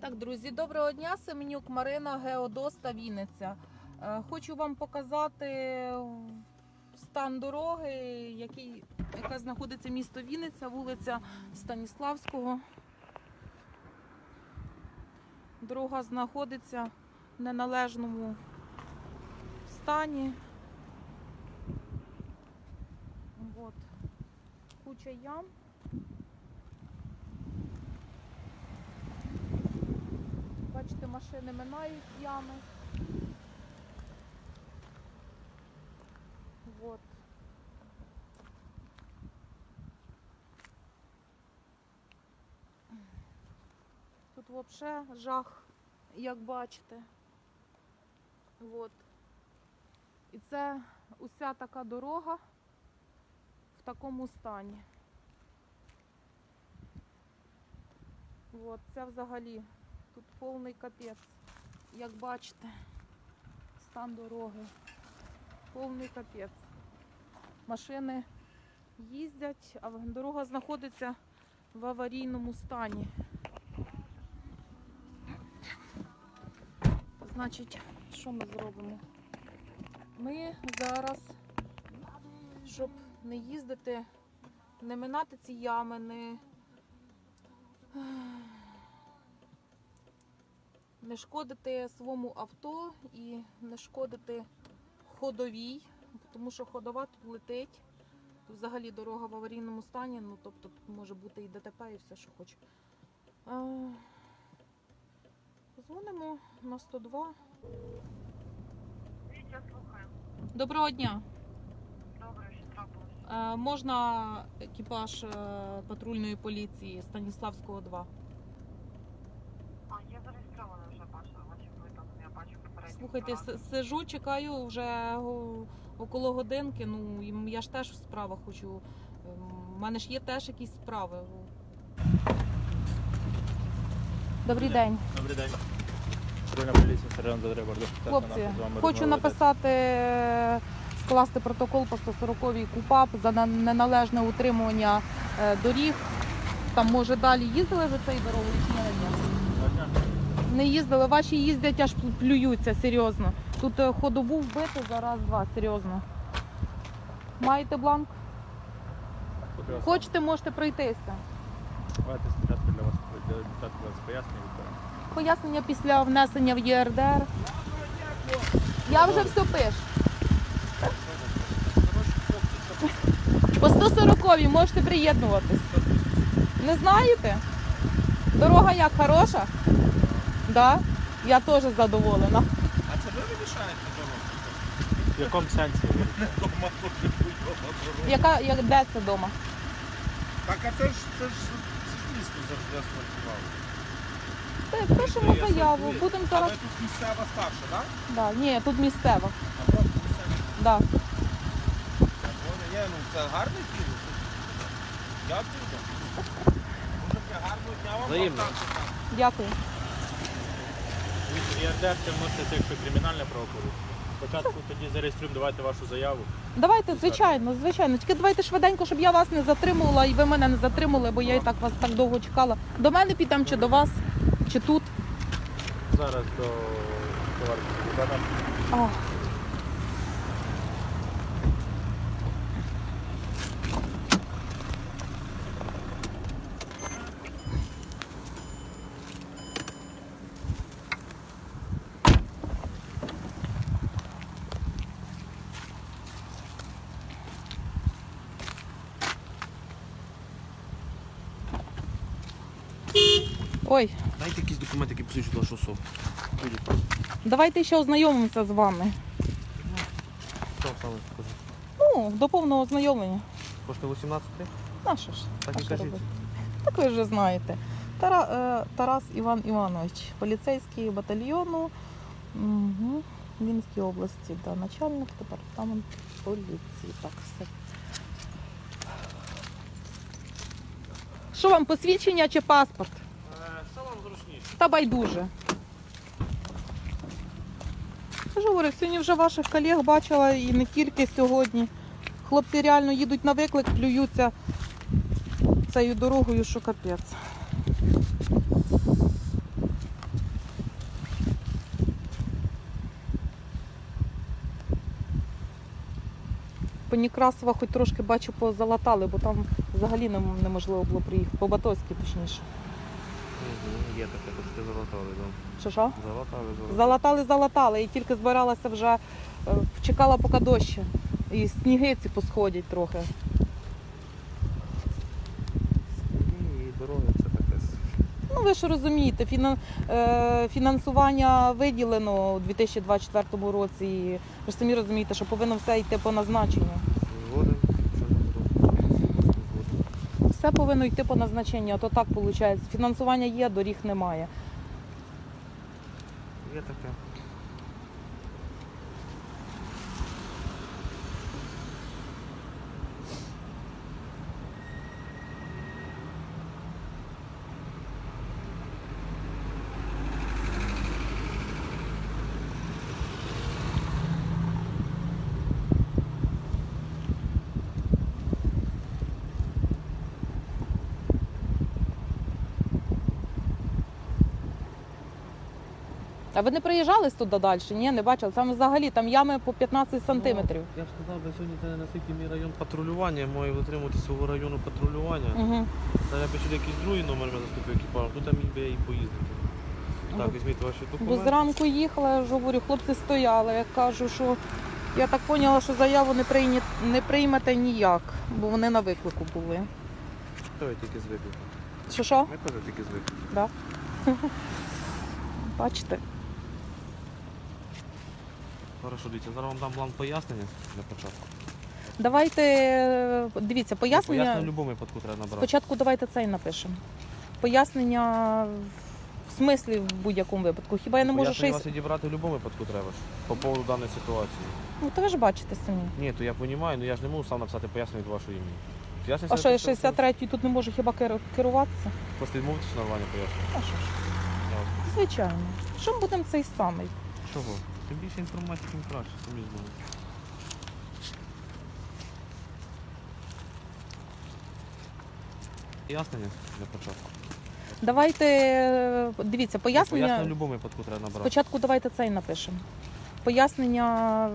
Так, друзі, доброго дня. Семенюк Марина, Геодоста, Вінниця. Е, Хочу вам показати стан дороги, який, яка знаходиться місто Вінниця, вулиця Станіславського. Дорога знаходиться в неналежному стані. От. Куча ям. Бачите, машини минають ями. Вот. Тут взагалі жах, як бачите. Вот. І це уся така дорога в такому стані. Вот, це взагалі Тут повний капець. Як бачите, стан дороги. Повний капець. Машини їздять, а дорога знаходиться в аварійному стані. Значить, що ми зробимо? Ми зараз, щоб не їздити, не минати ці ями, не не шкодити своєму авто і не шкодити ходовій, тому що ходова тут летить. Тут взагалі дорога в аварійному стані, ну тобто тут може бути і ДТП, і все, що хоче. Дзвонимо на 102. Вітя, слухаю. Доброго дня. Добре, що трапилось. Е, Можна екіпаж е, патрульної поліції Станіславського 2? А, я зареєстрована вже бачила ваші повідомлення, я бачу попередньо. Слухайте, сижу, чекаю вже около годинки. Ну я ж теж в справах хочу. У мене ж є теж якісь справи. Добрий день, Добрий день. Хлопці. Хочу написати, е, скласти протокол по 140 КУПАП за неналежне утримування е, доріг. Там може далі їздили вже цією дорогою чи ні? Не їздили, ваші їздять аж плюються, серйозно. Тут е, ходову вбити за раз-два, серйозно. Маєте бланк? Хочете, можете пройтися. Давайте спочатку для вас для депутатів вас пояснення відберемо. Пояснення після внесення в ЄРДР. Я вже все пишу. По 140 можете приєднуватись. Не знаєте? Дорога як хороша? Да? Я теж задоволена. А це ви вирішаєте дорогу? В якому сенсі? Дома дуже хуйова дорога. Яка, як, де це вдома? Так, а це ж це ж це ж місто завжди асфальтувало. Та Пишемо Я заяву, асфальтую. будемо зараз. тут місцева старша, так? Да. Ні, тут місцева. А просто місцева. Да. Вони є, ну це гарний фільм. Дякую. Дуже гарного дня вам. Взаємно. Дякую. ЄРДР це вноситься, якщо кримінальне правопорушення. Спочатку тоді зареєструємо, давайте вашу заяву. Давайте, звичайно, звичайно. Тільки давайте швиденько, щоб я вас не затримувала і ви мене не затримали, бо я і так вас так довго чекала. До мене підемо чи до вас, чи тут. Зараз до Богдана. Ой, Дайте якісь документи, які посвідчують вашу особу. давайте ще ознайомимося з вами. Що саме скажу? Ну, до повного ознайомлення. Кошти 18? На що ж? Так а і що кажіть. робити? Так ви вже знаєте. Тара, е, Тарас Іван Іванович, поліцейський батальйону угу. Вінській області, да, начальник департаменту поліції. Так, все. Що вам посвідчення чи паспорт? та байдуже. Я ж говорю, сьогодні вже ваших колег бачила і не тільки сьогодні. Хлопці реально їдуть на виклик, плюються цією дорогою, що капець. Понікрасова хоч трошки бачу позалатали, бо там взагалі неможливо було приїхати. По Батовській, точніше. Є таке, трошки залатали, да. Що що? Залатали, залатали. Залатали, залатали. І тільки збиралася вже, е, чекала поки дощ. І сніги ці посходять трохи. Сніги І дороги це таке. Ну ви ж розумієте, фіна- е, фінансування виділено у 2024 році. І ви ж самі розумієте, що повинно все йти по назначенню. Згоден, що не буду. Згоден. Все повинно йти по назначенню, а то так виходить. Фінансування є, доріг немає. Є таке. Ви не приїжджали туди далі? Ні, не бачили. Там взагалі там ями по 15 сантиметрів. Ну, я ж сказав, би сьогодні це не настільки мій район патрулювання, я маю витримувати свого району патрулювання. Угу. Та я сюди якийсь другий номер мене заступив екіпажем, тут там міг би я і поїздити. Так, візьміть ваші Бо зранку їхала, я ж говорю, хлопці стояли. Я кажу, що я так поняла, що заяву не, прийні... не приймете ніяк, бо вони на виклику були. Та ви тільки звикли. Що що? Ми теж тільки звикли. Да. Бачите? Хорошо, дивіться, зараз вам дам бланк пояснення для початку. Давайте е, дивіться, пояснення. Пояснення в будь-якому випадку треба набрати. Спочатку давайте цей напишемо. Пояснення в смислі в будь-якому випадку. Хіба я не можу Пояснення щось. вас відібрати в будь-якому випадку треба ж, по поводу даної ситуації. Ну то ви ж бачите самі. Ні, то я розумію, але я ж не можу сам написати пояснення від вашого імені. Пояснення А що я 63-й тут не можу хіба керу- керуватися? Хочете відмовитися нормально пояснення? А що ж? Я вас- Звичайно. Що ми будемо цей самий? Чого? Чим більше інформації, тим краще, самі знаєте. Пояснення для початку. Давайте е, дивіться, Пояснення пояснення. в будь-якому випадку треба набрати. Спочатку давайте цей напишемо. Пояснення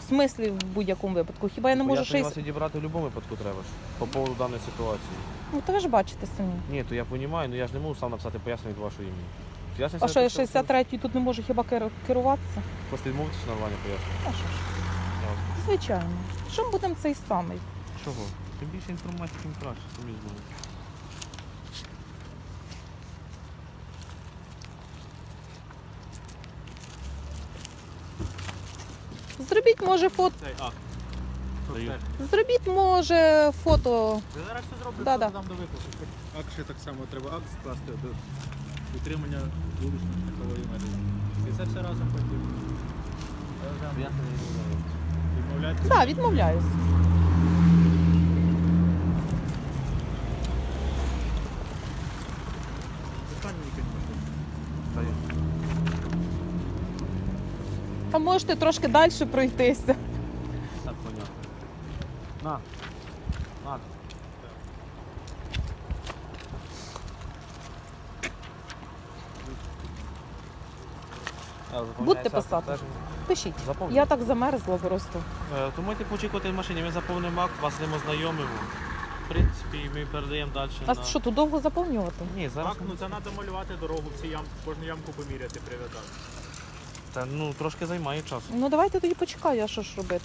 в смислі в будь-якому випадку. Хіба я не можу Пояснення щось. вас відібрати в будь-якому випадку треба ж, по поводу даної ситуації. Ну то ви ж бачите самі. Ні, то я розумію, але я ж не можу сам написати пояснення від вашого імені. Пояснення А що я 63-й тут не можу хіба керу- керуватися? Хочете відмовитися нормально пояснення? А що ж? Я Звичайно. Що ми будемо цей самий? Чого? Чим більше інформації, тим краще, самі знаєте. Зробіть, може, фото. Цей акт. Даю. Зробіть, може, фото. Я зараз все зроблю, Да, да, да. дам до виклику. Акт ще так само треба акт скласти до утримання вуличної страхової мережі. І це все разом потім. Я. Відмовляєтеся? Так, відмовляюсь. Не можливо. Даю. А можете трошки далі пройтися. Так, понятно. На. Акт писати? Пишіть. Заповнюю. Я так замерзла просто. Е, То можете почекати в машині, ми заповнимо акт, вас ним ознайомимо. В принципі, ми передаємо далі. А на... що, тут довго заповнювати? Ні, зараз. Так, ну це треба малювати дорогу, всі ям, кожну ямку поміряти, прив'язати. Та, ну, трошки займає час. Ну давайте тоді почекаю, а що ж робити.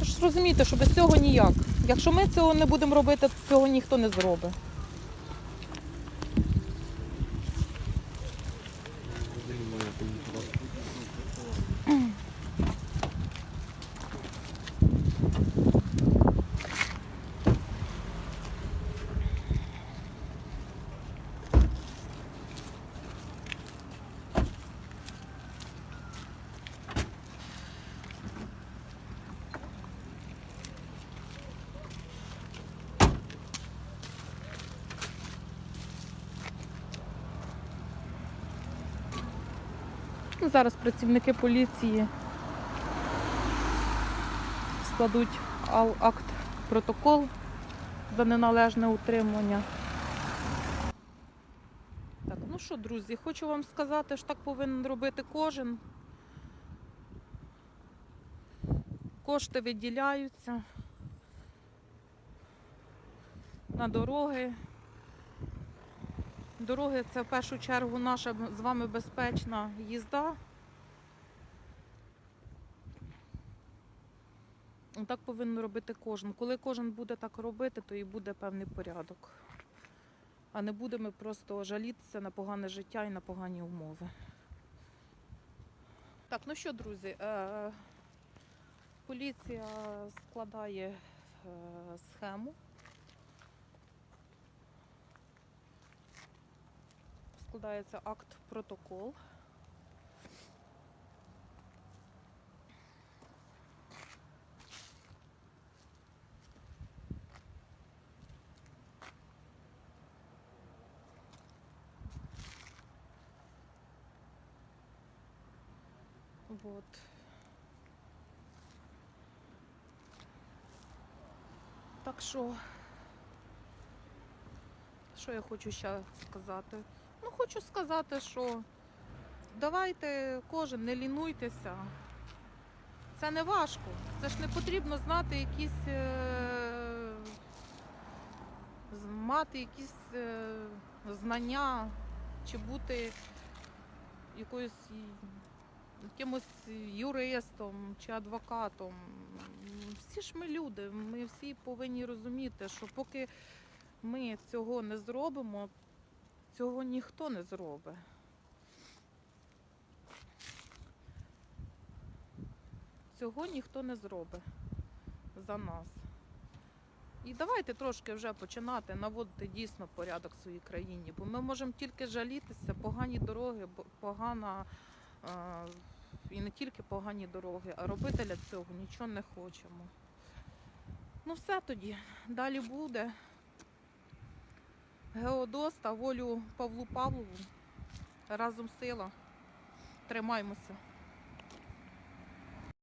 Ви ж розумієте, що без цього ніяк. Якщо ми цього не будемо робити, то цього ніхто не зробить. happened. Ну, Зараз працівники поліції складуть акт протокол за неналежне утримання. Так, ну що, друзі, хочу вам сказати, що так повинен робити кожен. Кошти виділяються на дороги. Дороги це в першу чергу наша з вами безпечна їзда. Так повинен робити кожен. Коли кожен буде так робити, то і буде певний порядок. А не будемо просто жалітися на погане життя і на погані умови. Так, ну що, друзі, е, поліція складає е, схему. Складається акт протокол. Вот. Так що, що я хочу ще сказати? Ну, хочу сказати, що давайте кожен не лінуйтеся. Це не важко. Це ж не потрібно знати якісь. Е... мати якісь е... знання чи бути якоюсь якимось юристом чи адвокатом. Всі ж ми люди, ми всі повинні розуміти, що поки ми цього не зробимо, цього ніхто не зробить. Цього ніхто не зробить за нас. І давайте трошки вже починати наводити дійсно порядок в своїй країні, бо ми можемо тільки жалітися, погані дороги, погана е, і не тільки погані дороги, а робити для цього нічого не хочемо. Ну все тоді, далі буде. Геодос та волю Павлу Павлову. Разом сила. Тримаймося.